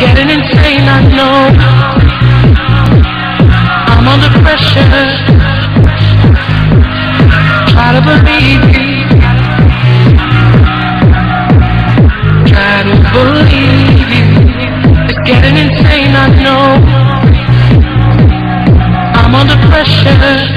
getting insane, I know. I'm under pressure. Try to believe me. Try to believe you. It's getting insane, I know. I'm under pressure.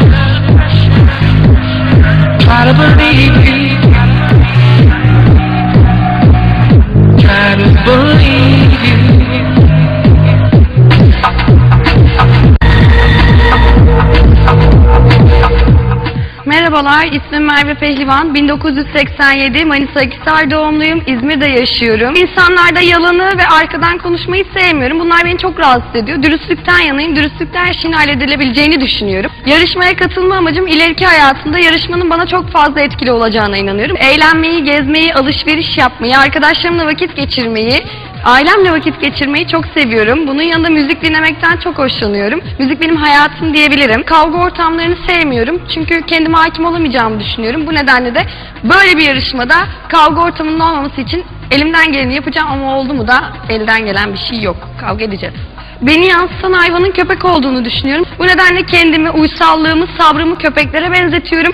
Merhabalar, ismim Merve Pehlivan. 1987 Manisa Akisar doğumluyum. İzmir'de yaşıyorum. İnsanlarda yalanı ve arkadan konuşmayı sevmiyorum. Bunlar beni çok rahatsız ediyor. Dürüstlükten yanayım. Dürüstlükte her şeyin halledilebileceğini düşünüyorum. Yarışmaya katılma amacım ileriki hayatımda yarışmanın bana çok fazla etkili olacağına inanıyorum. Eğlenmeyi, gezmeyi, alışveriş yapmayı, arkadaşlarımla vakit geçirmeyi, Ailemle vakit geçirmeyi çok seviyorum. Bunun yanında müzik dinlemekten çok hoşlanıyorum. Müzik benim hayatım diyebilirim. Kavga ortamlarını sevmiyorum. Çünkü kendime hakim olamayacağımı düşünüyorum. Bu nedenle de böyle bir yarışmada kavga ortamının olmaması için elimden geleni yapacağım ama oldu mu da elden gelen bir şey yok. Kavga edeceğiz. Beni yansıtan hayvanın köpek olduğunu düşünüyorum. Bu nedenle kendimi, uysallığımı, sabrımı köpeklere benzetiyorum.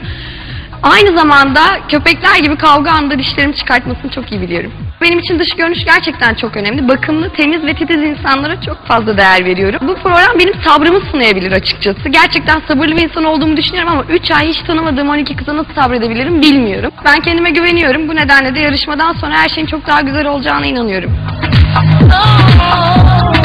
Aynı zamanda köpekler gibi kavga anında dişlerimi çıkartmasını çok iyi biliyorum. Benim için dış görünüş gerçekten çok önemli. Bakımlı, temiz ve titiz insanlara çok fazla değer veriyorum. Bu program benim sabrımı sınayabilir açıkçası. Gerçekten sabırlı bir insan olduğumu düşünüyorum ama 3 ay hiç tanımadığım 12 kıza nasıl sabredebilirim bilmiyorum. Ben kendime güveniyorum. Bu nedenle de yarışmadan sonra her şeyin çok daha güzel olacağına inanıyorum. Oh,